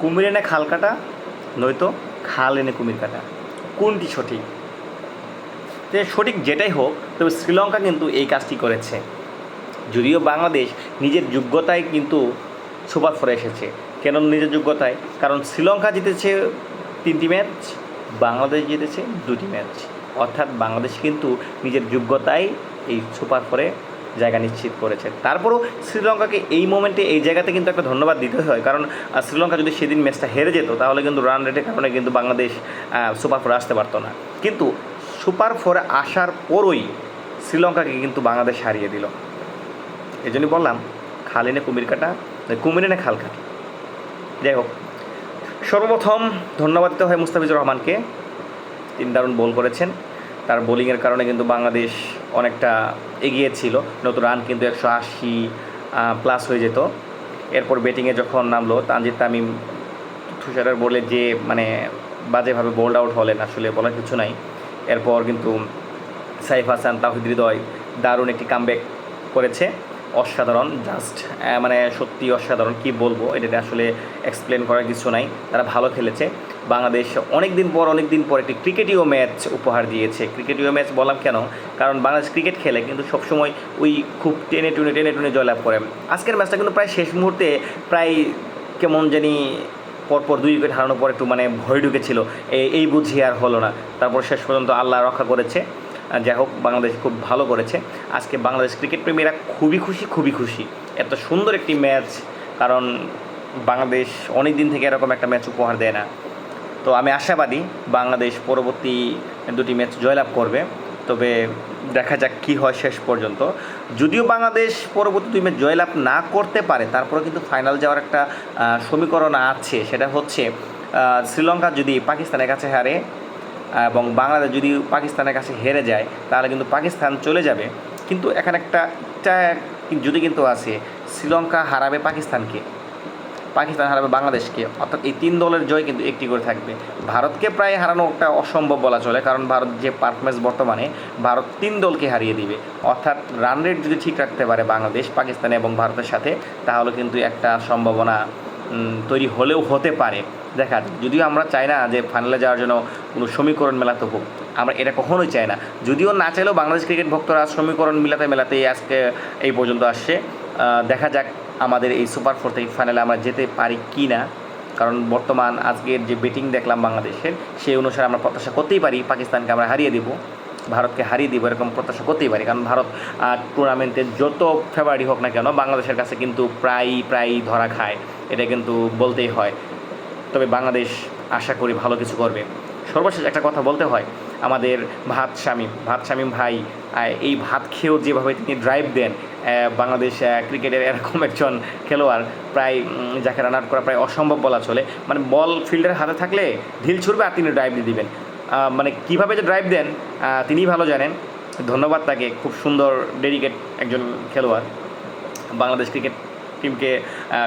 কুমির এনে খাল কাটা, নয়তো খাল এনে কুমির কাটা। কোনটি সঠিক? সঠিক যেটাই হোক, তবে শ্রীলঙ্কা কিন্তু এই কাজটি করেছে। যদিও বাংলাদেশ নিজের যোগ্যতায় কিন্তু সুপার ফোরে এসেছে। কেন নিজের যোগ্যতায়? কারণ শ্রীলঙ্কা জিতেছে তিনটি ম্যাচ, বাংলাদেশ জিতেছে দুটি ম্যাচ। অর্থাৎ বাংলাদেশ কিন্তু নিজের যোগ্যতায় এই সুপার ফোরে জায়গা নিশ্চিত করেছে। তারপরও শ্রীলঙ্কাকে এই মোমেন্টে এই জায়গাতে কিন্তু একটা ধন্যবাদ দিতে হয়। কারণ শ্রীলঙ্কা যদি সেদিন ম্যাচটা হেরে যেত, তাহলে কিন্তু রান রেটের কারণে কিন্তু বাংলাদেশ সুপার ফোরে আসতে পারতো না। কিন্তু সুপার ফোরে আসার পরই শ্রীলঙ্কাকে কিন্তু বাংলাদেশ হারিয়ে দিল। এই জন্যই বললাম, খাল এনে কুমির কাটা কুমির এনে খাল কাটা। যাই হোক, সর্বপ্রথম ধন্যবাদ দিতে হয় মুস্তাফিজুর রহমানকে। তিনি দারুণ বল করেছেন। তার বোলিংয়ের কারণে কিন্তু বাংলাদেশ অনেকটা এগিয়ে ছিল নতুন রান কিন্তু একশো আশি প্লাস হয়ে যেত। এরপর ব্যাটিংয়ে যখন নামলো, তানজিদ তামিম তুষারের বলে যে মানে বাজেভাবে বোল্ড আউট হলেন, আসলে বলার কিছু নাই। এরপর কিন্তু সাইফ হাসান তাহিদ হৃদয় দারুণ একটি কামব্যাক করেছে। অসাধারণ জাস্ট মানে সত্যি অসাধারণ। কি বলব? এটাতে আসলে এক্সপ্লেন করার কিছু নাই। তারা ভালো খেলেছে। বাংলাদেশ অনেক দিন পর অনেক দিন পর একটি ক্রিকেটীয় ম্যাচ উপহার দিয়েছে। ক্রিকেটীয় ম্যাচ বললাম কেন? কারণ বাংলাদেশ ক্রিকেট খেলে কিন্তু সবসময় ওই খুব টেনে টুনে টেনে টুনে জয়লাভ করে। আজকের ম্যাচটা কিন্তু প্রায় শেষ মুহূর্তে প্রায় কেমন জানি পরপর দুই উইকেট হারানোর পর একটু মানে ভয় ঢুকেছিল। এই এই বুঝি আর হলো না। তারপর শেষ পর্যন্ত আল্লাহ রক্ষা করেছে। যাই হোক, বাংলাদেশ খুব ভালো করেছে। আজকে বাংলাদেশ ক্রিকেট প্রেমীরা খুবই খুশি খুবই খুশি। এত সুন্দর একটি ম্যাচ, কারণ বাংলাদেশ অনেক দিন থেকে এরকম একটা ম্যাচ উপহার দেয় না। তো আমি আশাবাদী বাংলাদেশ পরবর্তী দুটি ম্যাচ জয়লাভ করবে। তবে দেখা যাক কী হয় শেষ পর্যন্ত। যদিও বাংলাদেশ পরবর্তী দুই ম্যাচ জয়লাভ না করতে পারে তারপরে কিন্তু ফাইনাল যাওয়ার একটা সমীকরণ আছে। সেটা হচ্ছে শ্রীলঙ্কা যদি পাকিস্তানের কাছে হারে এবং বাংলাদেশ যদি পাকিস্তানের কাছে হেরে যায়, তাহলে কিন্তু পাকিস্তান চলে যাবে। কিন্তু এখানে একটা যদি কিন্তু আছে, শ্রীলঙ্কা হারাবে পাকিস্তানকে। পাকিস্তান হারাবে বাংলাদেশকে। অর্থাৎ এই তিন দলের জয় কিন্তু একটি করে থাকবে। ভারতকে প্রায় হারানো একটা অসম্ভব বলা চলে, কারণ ভারত যে পারফরমেন্স বর্তমানে, ভারত তিন দলকে হারিয়ে দিবে। অর্থাৎ রান রেট যদি ঠিক রাখতে পারে বাংলাদেশ, পাকিস্তান এবং ভারতের সাথে, তাহলে কিন্তু একটা সম্ভাবনা তৈরি হলেও হতে পারে। দেখা, যদিও আমরা চাই না যে ফাইনালে যাওয়ার জন্য কোনো সমীকরণ মেলাতে হোক। আমরা এটা কখনোই চাই না। যদিও না চাইলেও বাংলাদেশ ক্রিকেট ভক্তরা সমীকরণ মেলাতে, মেলাতেই আজকে এই পর্যন্ত আসছে। দেখা যাক আমাদের এই সুপার ফোর থেকে ফাইনালে আমরা যেতে পারি কি না কারণ বর্তমান আজকের যে ব্যাটিং দেখলাম বাংলাদেশের, সেই অনুসারে আমরা প্রত্যাশা করতেই পারি পাকিস্তানকে আমরা হারিয়ে দেব, ভারতকে হারিয়ে দিব, এরকম প্রত্যাশা করতেই পারি। কারণ ভারত টুর্নামেন্টে যত ফেভারিট হোক না কেন, বাংলাদেশের কাছে কিন্তু প্রায়ই প্রায়ই ধরা খায়। এটা কিন্তু বলতেই হয়। তবে বাংলাদেশ আশা করি ভালো কিছু করবে। সর্বশেষ একটা কথা বলতে হয় আমাদের ভাত শামীম ভাত শামীম ভাই এই ভাত খেয়েও যেভাবে তিনি ড্রাইভ দেন বাংলাদেশ ক্রিকেটের এরকম একজন খেলোয়াড়, প্রায় যাকে রান আউট করা প্রায় অসম্ভব বলা চলে মানে বল ফিল্ডের হাতে থাকলে ঢিল ছুড়বে আর তিনি ড্রাইভ দিয়ে দিবেন। মানে কীভাবে যে ড্রাইভ দেন তিনিই ভালো জানেন। ধন্যবাদ তাকে, খুব সুন্দর ডেডিকেট একজন খেলোয়াড়। বাংলাদেশ ক্রিকেট টিমকে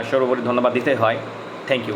সর্বোপরি ধন্যবাদ দিতে হয়। Thank you